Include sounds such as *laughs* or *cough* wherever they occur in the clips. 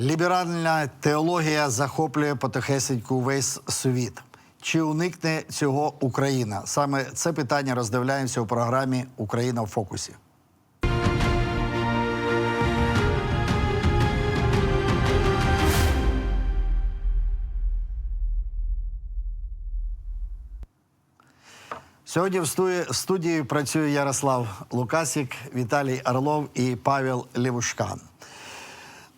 Ліберальна теологія захоплює потихесеньку весь світ. Чи уникне цього Україна? Саме це питання роздивляємося у програмі Україна в фокусі. Сьогодні в студії, працює Ярослав Лукасік, Віталій Орлов і Павел Лівушкан.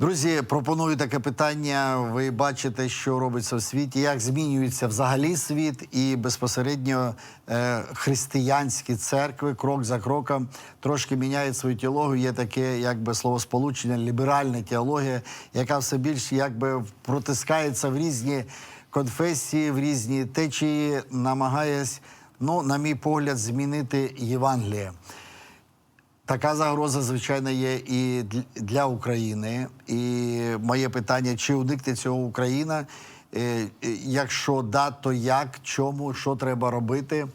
Друзі, пропоную таке питання. Ви бачите, що робиться в світі, як змінюється взагалі світ, і безпосередньо е, християнські церкви крок за кроком трошки міняють свою теологію. Є таке, якби словосполучення, ліберальна теологія, яка все більше якби протискається в різні конфесії, в різні течії, намагається, ну, на мій погляд, змінити Євангеліє. Така загроза, звичайно, є і для України. І моє питання: чи уникне цього Україна? Е, е, Якщо да, то як, чому, що треба робити?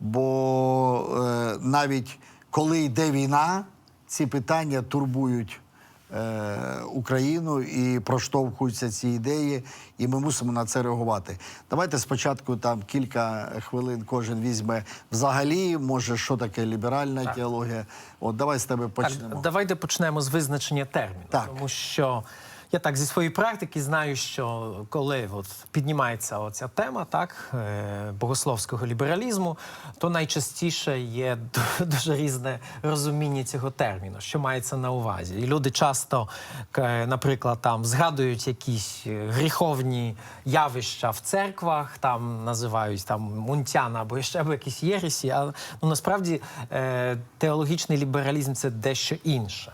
Бо е, навіть коли йде війна, ці питання турбують Україну і проштовхуються ці ідеї, і ми мусимо на це реагувати. Давайте спочатку там кілька хвилин кожен візьме взагалі, може, що таке ліберальна теологія. От давай з тебе почнемо. Так, давайте почнемо з визначення терміну. Так. Тому що я так зі своєї практики знаю, що коли от піднімається оця тема так, е, богословського лібералізму, то найчастіше є *laughs* дуже різне розуміння цього терміну, що мається на увазі. І люди часто, наприклад, там згадують якісь е, гріховні явища в церквах, там називають там мунтяна або ще або якісь єресі. Але ну, насправді е, теологічний лібералізм це дещо інше.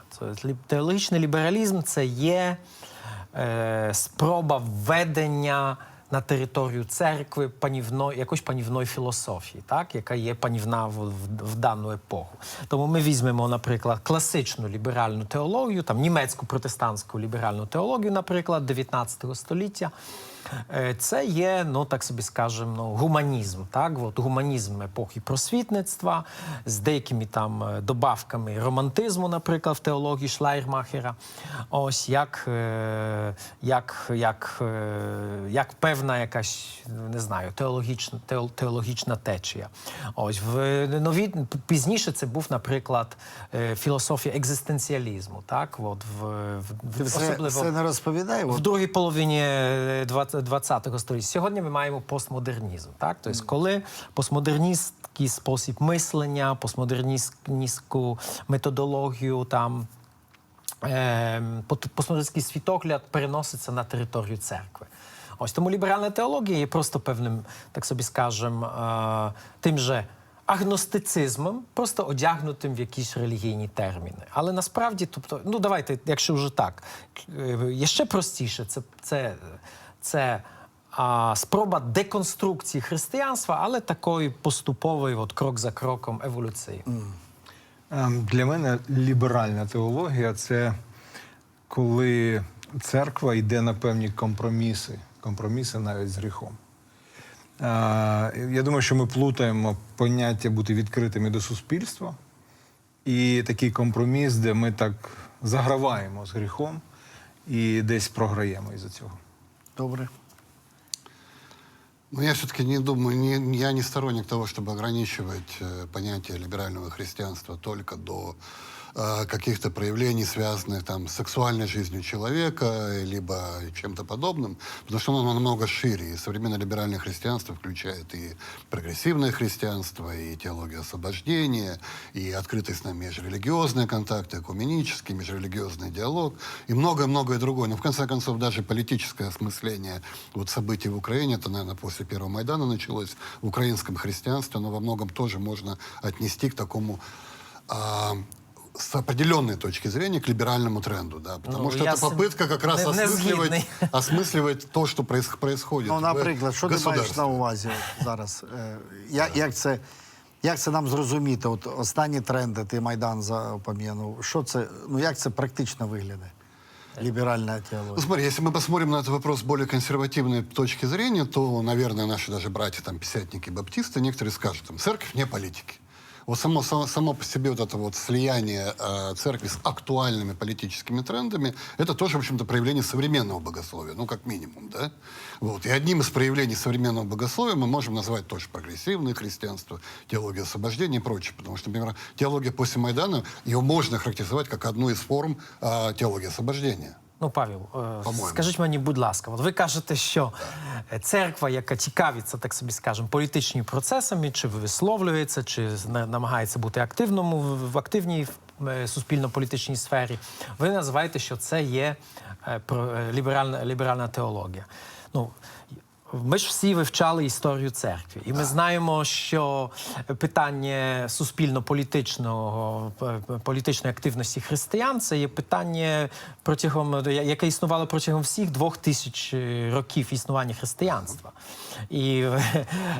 Теологічний лібералізм це є е, спроба введення на територію церкви панівної, якоїсь панівної філософії, так, яка є панівна в, в, в дану епоху. Тому ми візьмемо, наприклад, класичну ліберальну теологію, там німецьку протестантську ліберальну теологію, наприклад, 19 століття. Е, Це є, ну так собі скажемо, ну, гуманізм, так, от гуманізм епохи просвітництва з деякими там е, добавками романтизму, наприклад, в теології Шлайрмахера. Ось як, е, як, як, як певна якась, не знаю, теологічна, теологічна течія. Ось в нові пізніше це був, наприклад, філософія екзистенціалізму, так, от в, в Ти все, все не розповідай. в другій половині е, 20-го століття. Сьогодні ми маємо постмодернізм. Так? Тобто, коли постмодерністський спосіб мислення, постмодерністську методологію там. ем, Постмодерністський світогляд переноситься на територію церкви. Ось тому ліберальна теологія є просто певним, так собі скажемо, е, тим же агностицизмом, просто одягнутим в якісь релігійні терміни. Але насправді, тобто, ну давайте, якщо вже так, е, є ще простіше, це, це, це а, спроба деконструкції християнства, але такої поступової, от крок за кроком еволюції. Ем, Для мене ліберальна теологія це коли церква йде на певні компроміси, компроміси навіть з гріхом. Е, Я думаю, що ми плутаємо поняття бути відкритими до суспільства і такий компроміс, де ми так заграваємо з гріхом і десь програємо із-за цього. добре. Ну, я все-таки не думаю, не, я не сторонник того, чтобы ограничивать э, понятие либерального христианства только до э, каких-то проявлений, связанных там, с сексуальной жизнью человека, либо чем-то подобным, потому что оно намного шире. И современное либеральное христианство включает и прогрессивное христианство, и теологию освобождения, и открытость на межрелигиозные контакты, экуменический, межрелигиозный диалог, и многое-многое другое. Но, в конце концов, даже политическое осмысление вот событий в Украине, это, наверное, после первого Майдана началось, в украинском христианстве, но во многом тоже можно отнести к такому а, с определенной точки зрения к либеральному тренду, да, потому Ну, что я это с- попытка как раз не- не осмысливать, згідний. осмысливать то, что проис- происходит Ну, в наприклад, що ти маєш государстве. на увазі от зараз? Е, Як, як, це, як це нам зрозуміти? От останні тренди, ти Майдан запам'ятав. Що це, ну як це практично виглядає? Ліберальна Ну, теологія. смотри, если мы посмотрим на этот вопрос с более консервативной точки зрения, то, наверное, наши даже братья, там, писятники, баптисты, некоторые скажут, там, церковь не политики. Вот само, само, само по себе вот это вот слияние э, церкви с актуальными политическими трендами, это тоже, в общем-то, проявление современного богословия, ну, как минимум, да? Вот. И одним из проявлений современного богословия мы можем назвать тоже прогрессивное христианство, теология освобождения и прочее. Потому что, например, теология после Майдана, ее можно характеризовать как одну из форм э, теологии освобождения. Ну, Павел, е, скажіть мені, будь ласка, от ви кажете, що церква, яка цікавиться, так собі скажемо, політичними процесами, чи висловлюється, чи намагається бути активному в активній е, суспільно-політичній сфері, ви називаєте, що це є е, ліберальна, ліберальна теологія. Ну, ми ж всі вивчали історію церкви, і ми знаємо, що питання суспільно-політичного політичної активності християн це є питання протягом яке існувало протягом всіх двох тисяч років існування християнства. І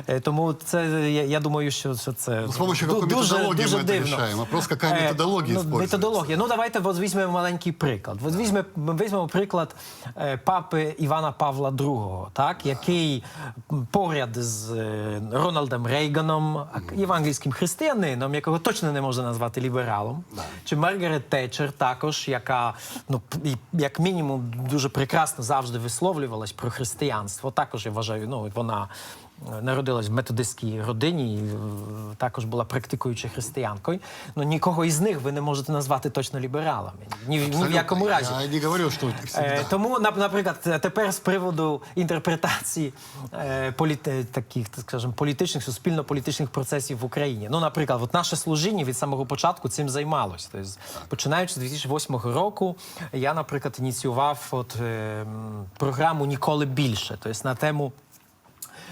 е, тому це я, думаю, що, це Ну, з помощью ду- якої методології ми це дивно. рішаємо? Просто яка Е, методологія ну, методологія. Ну давайте от візьмемо маленький приклад. От візьмемо, візьмемо приклад е, папи Івана Павла II, так, який м, поряд з е, Рональдом Рейганом, євангельським християнином, якого точно не можна назвати лібералом, чи Маргарет Тетчер, також, яка ну як мінімум дуже прекрасно завжди висловлювалась про християнство. Також я вважаю, ну вона. Е, Народилась в методистській родині, і, е, також була практикуючою християнкою. Ну нікого із них ви не можете назвати точно лібералами. Ні, ні в якому разі. Я не говорю, всегда. Е, тому, нап- наприклад, е, тепер з приводу інтерпретації е, політи, таких, так скажемо, політичних, суспільно-політичних процесів в Україні. Ну, наприклад, от наше служіння від самого початку цим займалося. Тобто, починаючи з 2008 року, я, наприклад, ініціював от, е, програму Ніколи більше, тобто на тему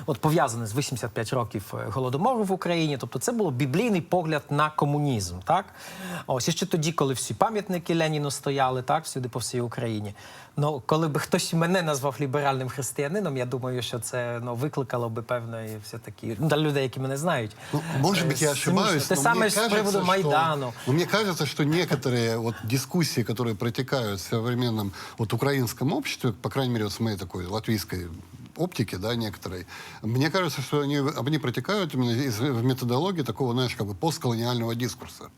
От пов'язане з 85 років е, голодомору в Україні, тобто це було біблійний погляд на комунізм. Так ось і ще тоді, коли всі пам'ятники Леніну стояли, так всюди по всій Україні. Ну коли би хтось мене назвав ліберальним християнином, я думаю, що це ну викликало би певної все таки ну, для людей, які мене знають. Ну, может быть, я Е, ошибаюсь, смішно. Те но саме мне з кажется, приводу что- Майдану. но мне кажется, что некоторые вот дискуссии, которые протекают в современном вот украинском обществе, по крайней мере, вот с моей такой латвийской оптики, да, некоторые. мне кажется, что они, они протекают именно из, в методологии такого, знаешь, как бы постколониального дискурса.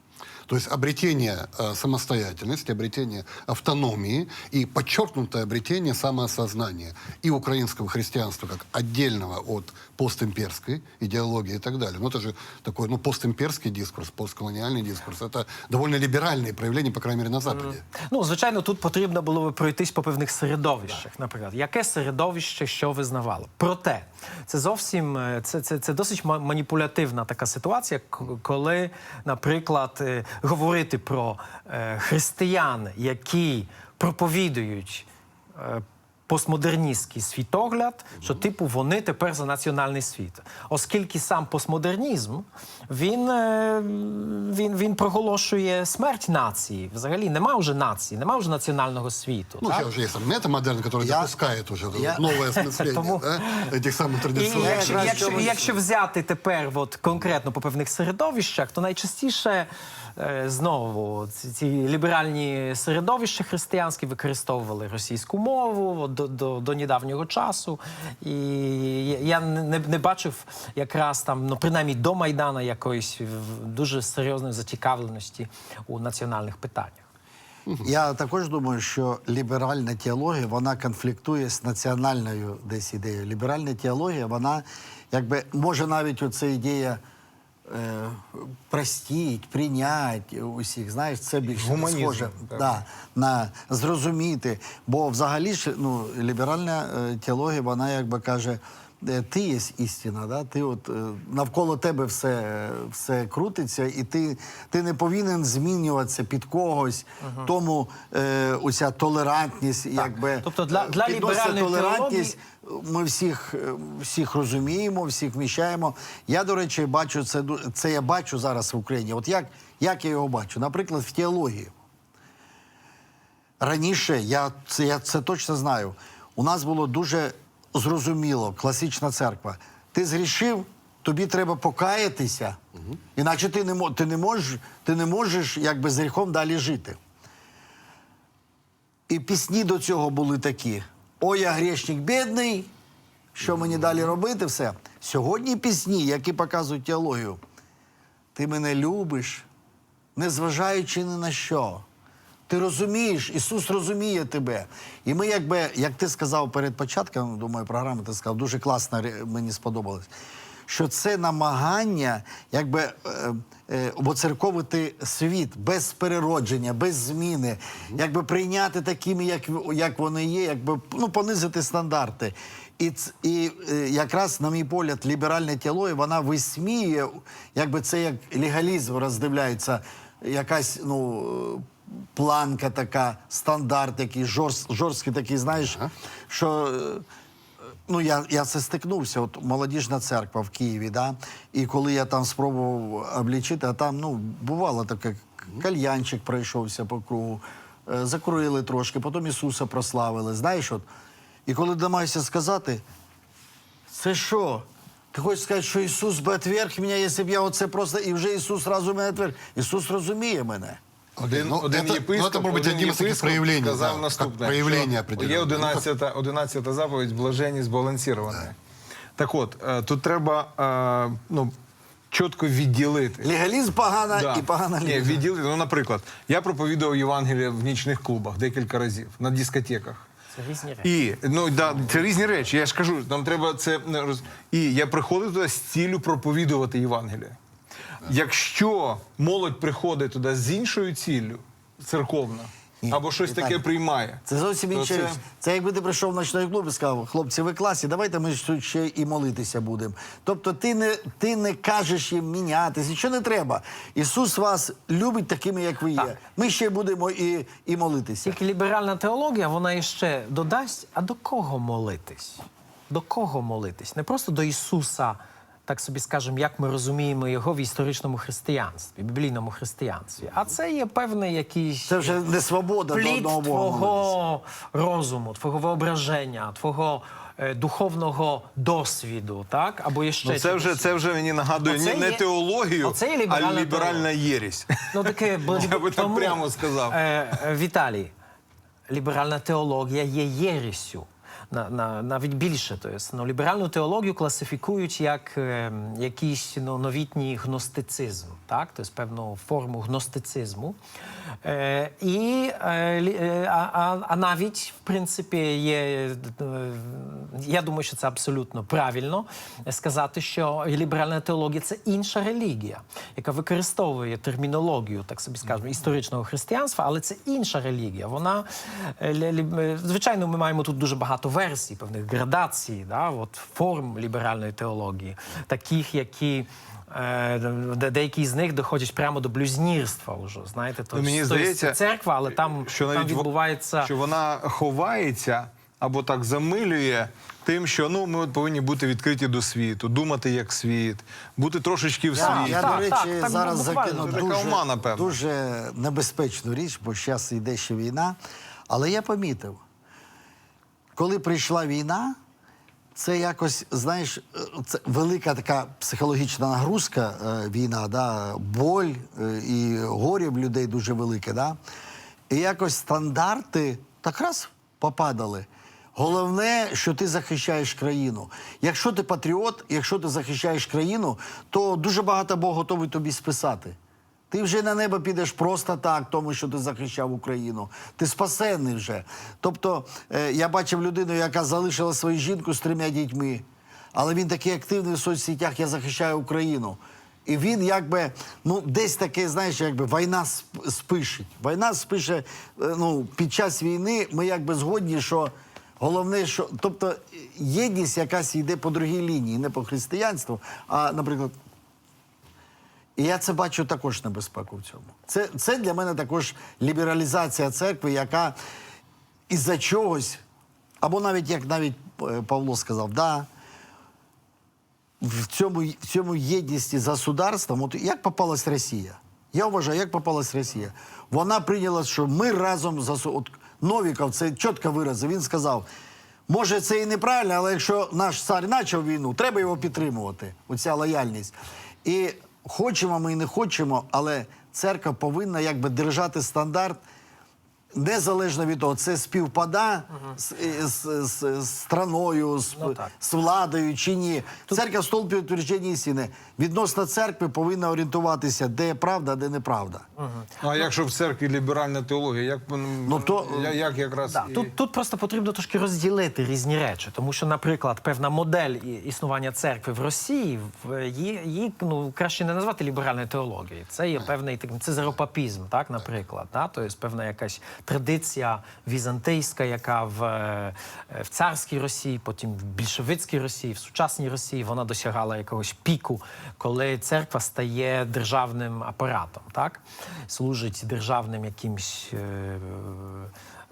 То есть обретение э, самостоятельности, обретение автономии и подчеркнутое обретение самоосознания и украинского христианства как отдельного от постимперской идеологии и так далее. Ну, это же такой, ну, постимперский дискурс, постколониальный дискурс. Это довольно либеральные проявления, по крайней мере, на Западе. Ну, звичайно, тут потрібно було би пройтись по певних середовищах. Наприклад, яке середовище що визнавало? Проте це зовсім е, це, це, це досить ма- маніпулятивна така ситуація, к- коли, наприклад, е, говорити про е, християн, які проповідують. е, Постмодерністський світогляд, що типу вони тепер за національний світ, оскільки сам постмодернізм він, е, він, він проголошує смерть нації. Взагалі нема вже нації, нема вже національного світу. Ну, так? сейчас уже есть там метамодерн, который Я- допускает уже это я- вот новое *laughs* осмысление Тому- да, этих самых І традиционных. якщо, якраз якщо, чомусь- якщо взяти тепер от, конкретно по певних середовищах, то найчастіше е, знову ці, ліберальні середовища християнські використовували російську мову до, до, до недавнього часу. І я не, не бачив якраз там, ну принаймні до Майдана якоїсь дуже серйозної зацікавленості у національних питаннях. Я також думаю, що ліберальна теологія вона конфліктує з національною десь ідеєю. Ліберальна теологія, вона якби може навіть оця ідея е, простіть, прийнять усіх. Знаєш, це більше Гуманізм, схоже так. да, на зрозуміти. Бо взагалі ж ну, ліберальна е, теологія, вона якби каже. Е, Ти є істина, да? ти от е, навколо тебе все, е, все крутиться, і ти, ти не повинен змінюватися під когось. Тому е, уся толерантність, якби Тобто для- для ліберальної толерантність. Ми всіх, всіх розуміємо, всіх вміщаємо. Я, до речі, бачу це це я бачу зараз в Україні. От як, як я його бачу? Наприклад, в теології. Раніше, я це, я це точно знаю. У нас було дуже зрозуміло, класична церква. Ти згрішив, тобі треба покаятися, іначе ти не, ти не можеш, ти не можеш якби з гріхом далі жити. І пісні до цього були такі: Ой, я грішник бідний, що мені далі робити? Все. Сьогодні пісні, які показують теологію. ти мене любиш, незважаючи ні на що. Ти розумієш, Ісус розуміє тебе. І ми, якби, як ти сказав перед початком, думаю, програми, ти сказав, дуже класно мені сподобалось, що це намагання, якби е, е, воцерковити світ без переродження, без зміни, якби прийняти такими, як, як вони є, якби ну, понизити стандарти. І, і е, якраз, на мій погляд, ліберальне тіло, і вона висміює, якби це як легалізм роздивляється, якась ну, планка така, стандарт який, жорст, жорсткий такий, знаєш, що. е, Ну, я, я це стикнувся. От молодіжна церква в Києві, да? і коли я там спробував облічити, а там ну, бувало таке, кальянчик пройшовся по кругу, е, закурили трошки, потім Ісуса прославили. Знаєш, от. І коли намагаюся сказати, це що? Ти хочеш сказати, що Ісус би отверг мене, якщо б я оце просто. І вже Ісус зразу мене отверг. Ісус розуміє мене. Один, Ну, один это- єпископ, ну, это, может быть, один одним из таких єпископ проявлений, сказав да, как наступне, проявление що определенное. є Ну, 11, 11 заповідь блаженні збалансіровані. Так от, е, тут треба е, ну, чітко відділити. Легалізм погана Да. і погана Ні, легалізм. відділити. Ну, наприклад, я проповідував Євангелія в нічних клубах декілька разів, на дискотеках. Це різні речі. І ну да, це різні речі. Я ж кажу, нам треба це не роз... І я приходив туди з ціллю проповідувати Євангеліє. Якщо молодь приходить туди з іншою ціллю, церковна, Ні, або щось Віталій, таке приймає. Це зовсім то інша це- Це якби ти прийшов в ночний клуб і сказав, хлопці, ви класі, давайте ми тут ще і молитися будемо. Тобто ти не, ти не кажеш їм мінятися, нічого не треба. Ісус вас любить такими, як ви є. Так. Ми ще будемо і, і молитися. Тільки ліберальна теологія, вона іще додасть, а до кого молитись? До кого молитись? Не просто до Ісуса, так собі скажемо, як ми розуміємо його в історичному християнстві, біблійному християнстві. А це є певний якийсь Це вже не свобода до плід одного твого розуму, твого воображення, твого е, духовного досвіду, так? Або ще Ну, це вже це вже мені нагадує не, не є- теологію, є а ліберальна ліберальна єресь. Ну, таке, *laughs* бо, Я би так прямо сказав. Е, е, Віталій, ліберальна теологія є єрісю. На, на, навіть більше. Тобто, ну, ліберальну теологію класифікують як е, якийсь ну, новітній гностицизм, так? тобто певну форму гностицизму. Е, і, е, е, а, а, навіть, в принципі, є, е, я думаю, що це абсолютно правильно сказати, що ліберальна теологія це інша релігія, яка використовує термінологію, так собі скажемо, історичного християнства, але це інша релігія. Вона е, звичайно, ми маємо тут дуже багато версій, певних градацій, да, от, форм ліберальної теології, таких, які. е, де- Деякі з них доходять прямо до блюзнірства вже, знаєте, то Ну, мені тобто здається, церква, але там, що там навіть відбувається що вона ховається або так замилює тим, що ну ми от повинні бути відкриті до світу, думати як світ, бути трошечки в Я, світі. я Так, до речі, так, так, зараз буквально. закину дуже, омана, дуже небезпечну річ, бо зараз йде ще війна. Але я помітив, коли прийшла війна, це якось, знаєш, е, це велика така психологічна нагрузка, е, війна, да, боль е, і горі в людей дуже велике. Да? І якось стандарти так раз попадали. Головне, що ти захищаєш країну. Якщо ти патріот, якщо ти захищаєш країну, то дуже багато Бог готовий тобі списати. Ти вже на небо підеш просто так, тому що ти захищав Україну. Ти спасенний вже. Тобто, е, я бачив людину, яка залишила свою жінку з трьома дітьми, але він такий активний в соцсетях, я захищаю Україну. І він якби, ну, десь таке, знаєш, якби війна сп- спишить. Війна спише, е, ну, під час війни ми якби згодні, що головне, що. Тобто єдність якась йде по другій лінії, не по християнству, а, наприклад, і я це бачу також небезпеку в цьому. Це, це для мене також лібералізація церкви, яка із-за чогось, або навіть як навіть е, Павло сказав, да, в цьому, в цьому єдності з государством, от як попалась Росія? Я вважаю, як попалась Росія. Вона прийняла, що ми разом з госу- От Новіков це чітко виразив. Він сказав: може, це і неправильно, але якщо наш цар почав війну, треба його підтримувати. Оця лояльність. І хочемо ми і не хочемо, але церква повинна якби держати стандарт Незалежно від того, це співпада з, з, з, з страною, з, Ну, з владою чи ні. Церква столпі утвердження істини. Відносно церкви повинна орієнтуватися, де правда, де неправда. Ну, а якщо в церкві ліберальна теологія, як, Ну, то- як якраз Да, і- тут, тут просто потрібно трошки розділити різні речі, тому що, наприклад, певна модель існування церкви в Росії її, її ну краще не назвати ліберальною теологією. Це є певний такий цезаропапізм, так, наприклад, да? тобто певна якась традиція візантийська, яка в, е, в царській Росії, потім в більшовицькій Росії, в сучасній Росії вона досягала якогось піку, коли церква стає державним апаратом, так служить державним якимсь. Е,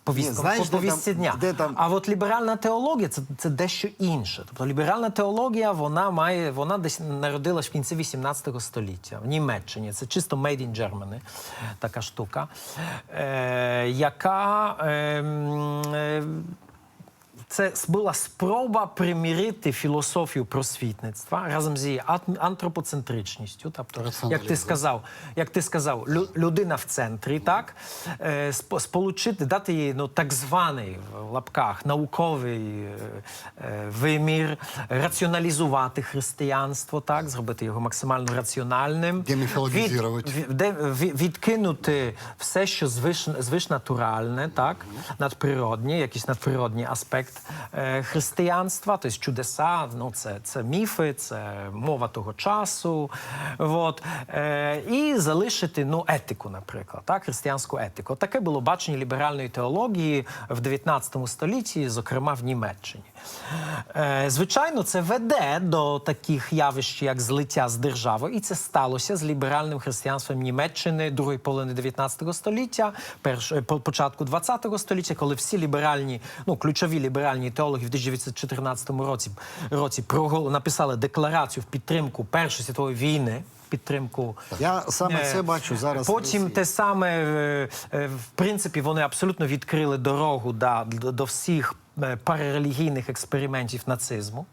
повістком, знаєш, по де повістці там- дня. де там- А от ліберальна теологія це, це дещо інше. Тобто ліберальна теологія вона має вона десь народилась в кінці 18 століття в Німеччині. Це чисто made in Germany, така штука, е, яка. Е, е, це була спроба примірити філософію просвітництва разом з її антропоцентричністю. Тобто, як ти сказав, як ти сказав, людина в центрі, так? Е, сполучити, дати їй ну так званий в лапках науковий е, вимір, раціоналізувати християнство, так? Зробити його максимально раціональним, Деміфологізувати. Від- відкинути все, що звиш, звишнатуральне, так, надприроднє, якийсь надприродній аспект е, християнства, тобто чудеса, ну, це, це міфи, це мова того часу. От, е, і залишити ну, етику, наприклад, так, християнську етику. Таке було бачення ліберальної теології в 19 столітті, зокрема в Німеччині. Е, звичайно, це веде до таких явищ, як злиття з державою, і це сталося з ліберальним християнством Німеччини другої половини 19 століття, перш, е, початку 20 століття, коли всі ліберальні, ну ключові ліберальні теологи в 1914 році, році прогол- написали декларацію в підтримку Першої світової війни. Підтримку Я саме Е, це бачу зараз. Потім те саме, е, е, в принципі, вони абсолютно відкрили дорогу да, до, всіх парарелігійних експериментів нацизму.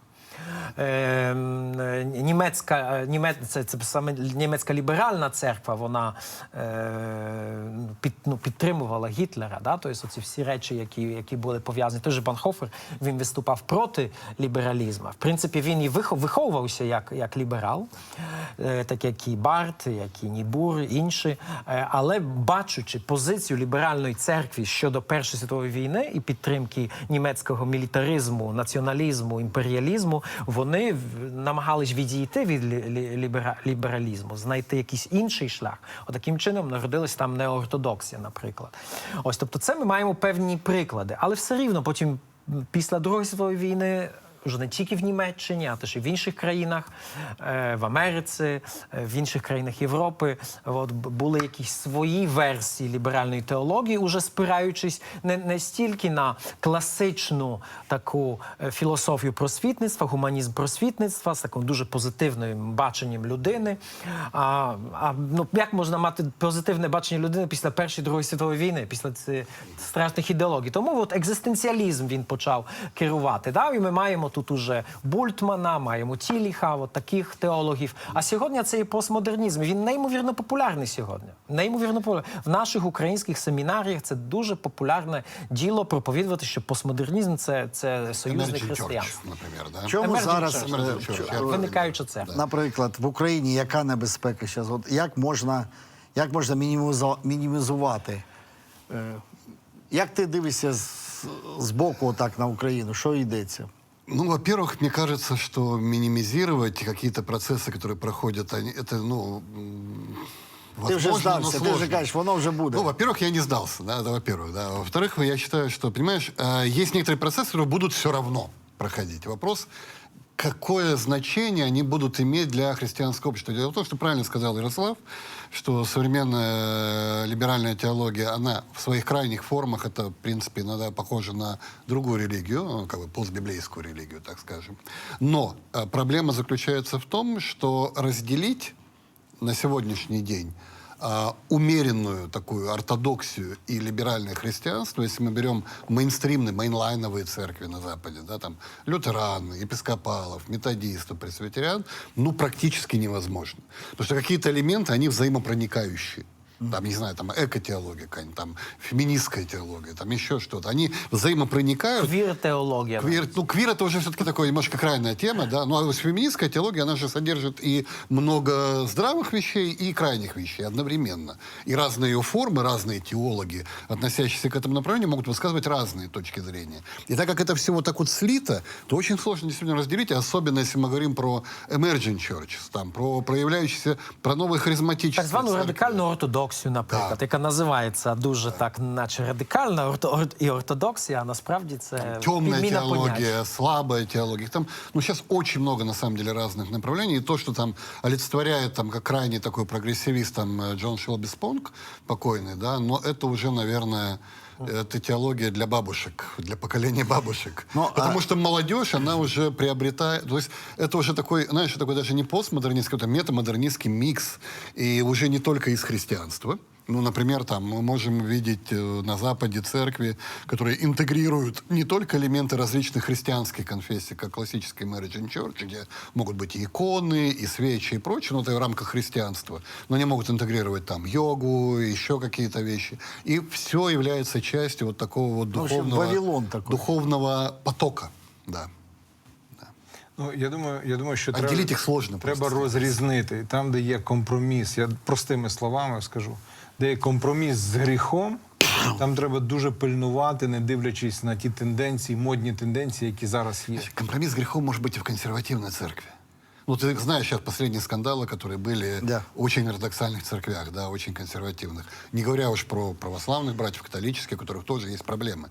Е, е, німецька, е, німець, це, це саме німецька ліберальна церква, вона е, під, ну, підтримувала Гітлера. Да? Тобто ці всі речі, які, які були пов'язані. Той же Банхофер, він виступав проти лібералізму. В принципі, він і вихов- виховувався як, як ліберал, е, так як і Барт, як і Нібур, інші. Е, але бачучи позицію ліберальної церкви щодо Першої світової війни і підтримки німецького мілітаризму, націоналізму, імперіалізму, вони намагались відійти від лі- лі- лібералізму, знайти якийсь інший шлях. Отаким чином народилась там неортодоксія, наприклад. Ось, тобто, це ми маємо певні приклади, але все рівно потім після Другої світової війни. Вже не тільки в Німеччині, а теж і в інших країнах, е, в Америці, е, в інших країнах Європи. От були якісь свої версії ліберальної теології, уже спираючись не, не стільки на класичну таку е, філософію просвітництва, гуманізм просвітництва з таким дуже позитивним баченням людини. А, а ну як можна мати позитивне бачення людини після Першої Другої світової війни, після цих страшних ідеологій? Тому от екзистенціалізм він почав керувати. Да? І ми маємо тут уже Бультмана, маємо Тіліха, от таких теологів. А сьогодні це є постмодернізм. Він неймовірно популярний сьогодні. Неймовірно популярний. В наших українських семінаріях це дуже популярне діло проповідувати, що постмодернізм це, це союзник християнства. Church, да? Чому Emerging зараз Church. е, Виникаюча церква. наприклад, в Україні яка небезпека зараз? От як можна, як можна мінімізу- мінімізувати? Е, Як ти дивишся з, з боку отак на Україну? Що йдеться? Ну, во-первых, мне кажется, что минимизировать какие-то процессы, которые проходят, они, это, ну, м, Ти вже возможно, но здався, ти вже сложно. кажеш, воно вже буде. Ну, во-первых, я не сдался, да, это во-первых, да. Во-вторых, я считаю, что, понимаешь, э, есть некоторые процессы, которые будут все равно проходить. Вопрос, какое значение они будут иметь для христианского общества. Дело в том, что правильно сказал Ярослав, что современная э, либеральная теология, она в своих крайних формах, это, в принципе, иногда похоже на другую религию, ну, как бы постбиблейскую религию, так скажем. Но э, проблема заключается в том, что разделить на сегодняшний день а, умеренную такую ортодоксию и либеральное христианство, если мы берем мейнстримные, мейнлайновые церкви на Западе, да, там лютеран, епископалов, методистов, пресвитериан, ну, практически невозможно. Потому что какие-то элементы, они взаимопроникающие. Там, не знаю, там эко-теология какая-нибудь, там феминистская теология, там еще что-то. Они взаимопроникают. Квір теологія. Квир, ну, квир это уже все-таки такая немножко крайняя тема, да. Ну, а вот феминистская теология, она же содержит и много здравых вещей, и крайних вещей одновременно. И разные ее формы, разные теологи, относящиеся к этому направлению, могут высказывать разные точки зрения. И так как это все вот так вот слито, то очень сложно действительно разделить, особенно если мы говорим про emerging churches, там, про проявляющиеся, про новые харизматические Так звану церкви. радикальну ортодоксію, наприклад, Так. яка називається дуже так, наче радикальна орто, ор- і ортодоксія, а насправді це темная підміна теология, понять. слабая теология. Там, ну, сейчас очень много, на самом деле, разных направлений. И то, что там олицетворяет, там, как крайний такой прогрессивист, там, э, Джон Шелби Спонг, покойный, да, но это уже, наверное, это теология для бабушек, для поколения бабушек. Ну, Потому а- что молодежь, она уже приобретает... То есть это уже такой, знаешь, такой даже не постмодернистский, это метамодернистский микс. И уже не только из христианства. Ну, например, там мы можем видеть э, на Западе церкви, которые интегрируют не только элементы различных христианских конфессий, как классический Marriage Church, где могут быть и иконы, и свечи, и прочее, но это в рамках христианства. Но они могут интегрировать там йогу, еще какие-то вещи. И все является частью вот такого вот Ну, в общем, духовного, Вавилон такой. духовного потока. Да. Ну, я думаю, я думаю, що Отділити треба, їх сложно треба просто. розрізнити там, де є компроміс. Я простими словами скажу, де є компроміс з гріхом, там треба дуже пильнувати, не дивлячись на ті тенденції, модні тенденції, які зараз є. Компромисс с грехом может быть и в консервативной церкви. Ну, ты знаешь сейчас последние скандалы, которые были Да. в очень ортодоксальных церквях, да, очень консервативных. Не говоря уж про православных братьев католических, у которых тоже есть проблемы.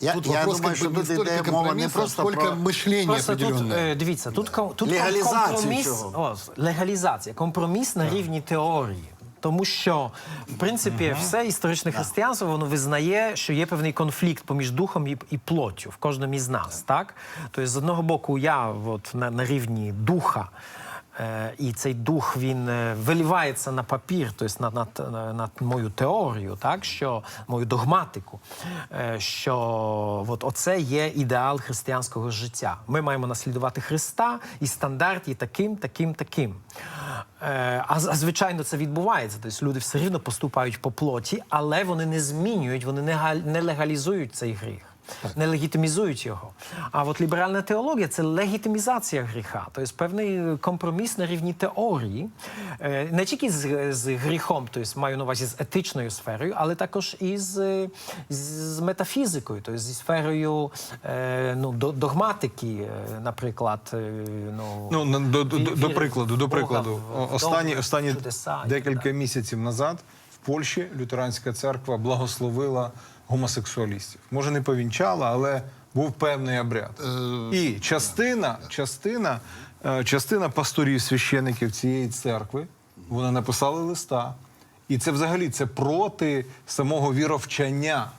Я- тут я вопрос думаю, как что бы не тут столько идея мова не компромисса, просто сколько про- мышление Просто тут, определенное. е, дивіться, тут, ком- тут Легалізацію компроміс, цього. о, легалізація, компроміс на рівні теорії. Тому що, в принципі, все історичне християнство воно визнає, що є певний конфлікт поміж духом і, і плоттю в кожному із нас. Так? Тобто, з одного боку, я от, на, на рівні духа. Е, і цей дух він е, вилівається на папір, тобто на, на, на мою теорію, так що мою догматику, е, що от оце є ідеал християнського життя. Ми маємо наслідувати Христа і стандарт є таким, таким, таким. А, звичайно, це відбувається. Тобто люди все рівно поступають по плоті, але вони не змінюють, вони не легалізують цей гріх. Не легітимізують його. А от ліберальна теологія це легітимізація гріха, тобто певний компроміс на рівні теорії, е, не тільки з, з гріхом, тобто маю на увазі з етичною сферою, але також і з, з метафізикою, тобто зі сферою е, ну, догматики, е, наприклад. Ну, Ну, до, до, до прикладу, до прикладу, в- останні, останні чудеса і так декілька місяців назад в Польщі лютеранська церква благословила гомосексуалістів. Може, не повінчала, але був певний обряд. І частина, частина, е, частина пасторів, священиків цієї церкви, вони написали листа. І це взагалі це проти самого віровчання.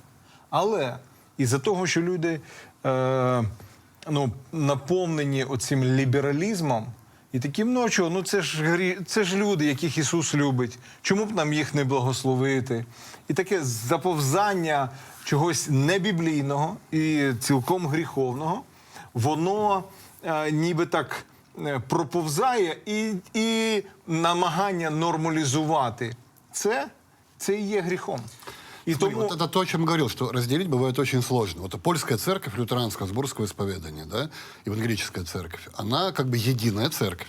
Але із-за того, що люди е, ну, наповнені оцим лібералізмом, і таким, ну а чого, ну це ж це ж люди, яких Ісус любить. Чому б нам їх не благословити? І таке заповзання чогось небіблійного і цілком гріховного, воно е, ніби так е, проповзає і, і намагання нормалізувати це, це і є гріхом. І Смотри, тому вот это то, о чем я говорил, что разделить бывает очень сложно. Вот польская церковь лютеранского сборского исповедания, да, евангелическая церковь, она как бы единая церковь.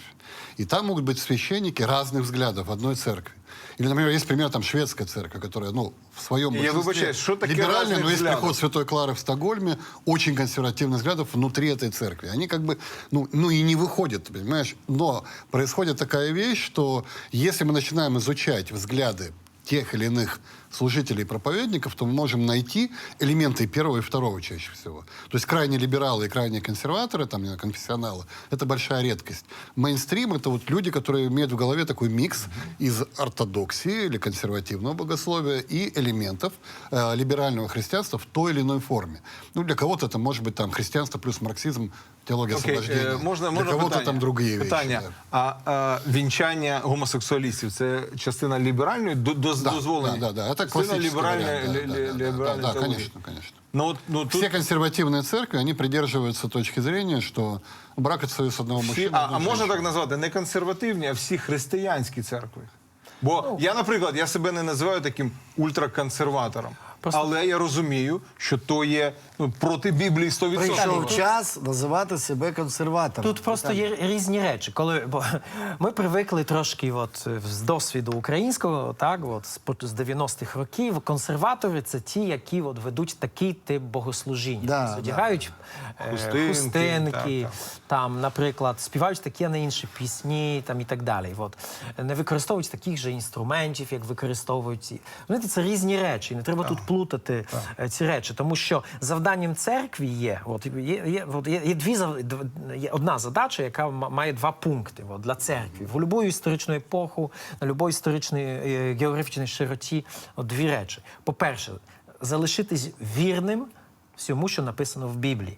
И там могут быть священники разных взглядов в одной церкви. Или, например, есть пример там шведская церковь, которая, ну, в своем Я выбачаюсь, что такие либеральная, но есть взглядов? приход Святой Клары в Стокгольме, очень консервативных взглядов внутри этой церкви. Они как бы, ну, ну и не выходят, понимаешь? Но происходит такая вещь, что если мы начинаем изучать взгляды тех или иных служителей и проповедников, то мы можем найти элементы и первого и второго чаще всего. То есть крайне либералы и крайне консерваторы, там, не знаю, конфессионалы, это большая редкость. Мейнстрим — это вот люди, которые имеют в голове такой микс из ортодоксии или консервативного богословия и элементов э, либерального христианства в той или иной форме. Ну, для кого-то это может быть там христианство плюс марксизм, теология Окей, освобождения. е, можна, для можна кого-то питання? там другие питання. вещи. да. А, е, вінчання гомосексуалістів це частина ліберальної до, до, Да, дозволення? да, да, да. Это частина классический ліберальної, вариант, да, лі- да, лі- да, да, ліберальної да, да, теології. конечно, конечно. Ну, от, ну, тут Все консервативные церкви, они придерживаются точки зрения, что брак это союз одного всі, мужчины. а, одной а можна женщины. так назвати не консервативні, а всі християнські церкви. Бо я, наприклад, я себе не називаю таким ультраконсерватором. Просто- Але я розумію, що то є ну, проти Біблії 100%. Прийшов час називати себе консерватором. Тут просто є різні речі. Коли бо ми привикли трошки, от з досвіду українського, так от з 90-х років, консерватори це ті, які от ведуть такий тип богослужіння. Да, одягають е, Хустинки, хустинки, так, там, наприклад, співають такі, а не інші пісні, там і так далі. От не використовують таких же інструментів, як використовують ці. Знаєте, це різні речі. Не треба тут плутати е, ці речі, тому що завданням церкві є, от є, є, от, є, є дві є одна задача, яка має два пункти от, для церкви. В будь-яку історичну епоху, на будь-якій історичній е, географічній широті. От дві речі. По-перше, залишитись вірним всьому, що написано в Біблії.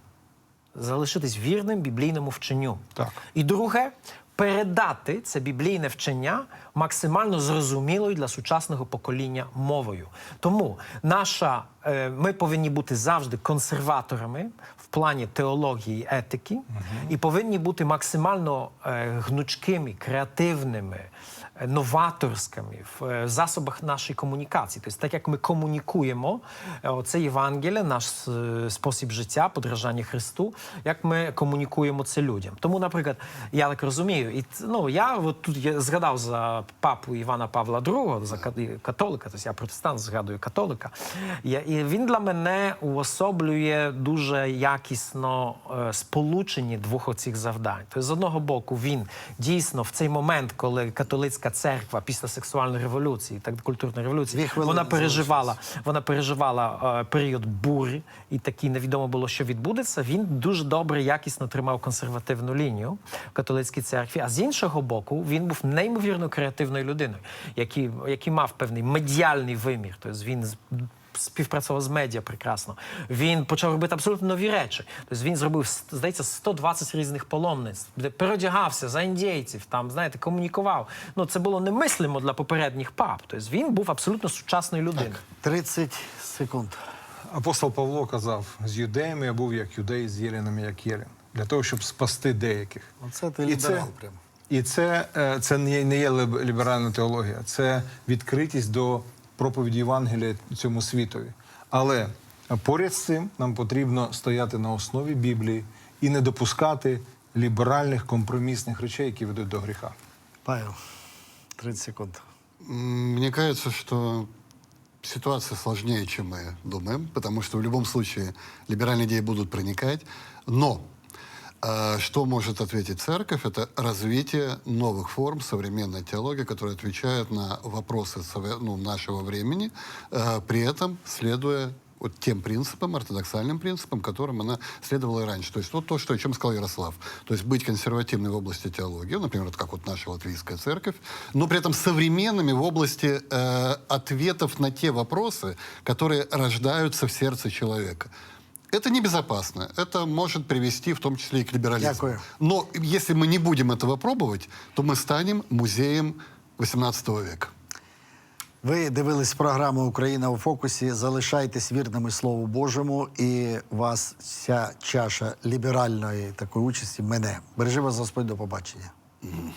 Залишитись вірним біблійному вченню. Так. І друге, передати це біблійне вчення максимально зрозумілою для сучасного покоління мовою. Тому наша, е, ми повинні бути завжди консерваторами в плані теології етики, етики, і повинні бути максимально е, гнучкими, креативними. Новаторськими в е, засобах нашої комунікації, тобто так як ми комунікуємо, е, оце Євангеліє, наш е, спосіб життя, подражання Христу, як ми комунікуємо це людям. Тому, наприклад, я так розумію, і ну я от тут я згадав за папу Івана Павла II, за ка- католика, тобто я протестант, згадую католика. І він для мене уособлює дуже якісно сполучені двох оцих завдань. Тобто, з одного боку, він дійсно в цей момент, коли католицька церква після сексуальної революції, так культурної революції, вона переживала, вона переживала е, період бурі, і такі невідомо було, що відбудеться. Він дуже добре, якісно тримав консервативну лінію в католицькій церкві. А з іншого боку, він був неймовірно креативною людиною, який, який мав певний медіальний вимір. Тобто він співпрацював з медіа прекрасно. Він почав робити абсолютно нові речі. Тобто він зробив, здається, 120 різних паломництв, де переодягався за індійців, там, знаєте, комунікував. Ну, це було немислимо для попередніх пап. Тобто він був абсолютно сучасною людиною. 30 секунд. Апостол Павло казав: з юдеями я був як юдей, з єлінами як єлін, для того, щоб спасти деяких. Оце ти І це- ліберал прям. І це, е, це не є, не є ліберальна теологія, це відкритість до проповіді Євангелія цьому світові. Але поряд з цим нам потрібно стояти на основі Біблії і не допускати ліберальних компромісних речей, які ведуть до гріха. Павел, 30 секунд. М, Мне кажется, что ситуация сложнее, чем мы думаем, потому что в любом случае либеральные идеи будут проникать. Но э, что может ответить церковь? Это развитие новых форм современной теологии, которые отвечают на вопросы ну, нашего времени, э, при этом следуя вот тем принципам, ортодоксальным принципам, которым она следовала и раньше. То есть вот то, что, о чем сказал Ярослав. То есть быть консервативной в области теологии, например, вот как вот наша латвийская церковь, но при этом современными в области э, ответов на те вопросы, которые рождаются в сердце человека. Это небезопасно. Это может привести в том числе и к либерализму. Дякую. Но если мы не будем этого пробовать, то мы станем музеем 18 века. Ви дивились програму Україна у фокусі. Залишайтесь вірними Слову Божому, і вас ця чаша ліберальної такої участі мене. Бережи вас Господь, до побачення. Mm.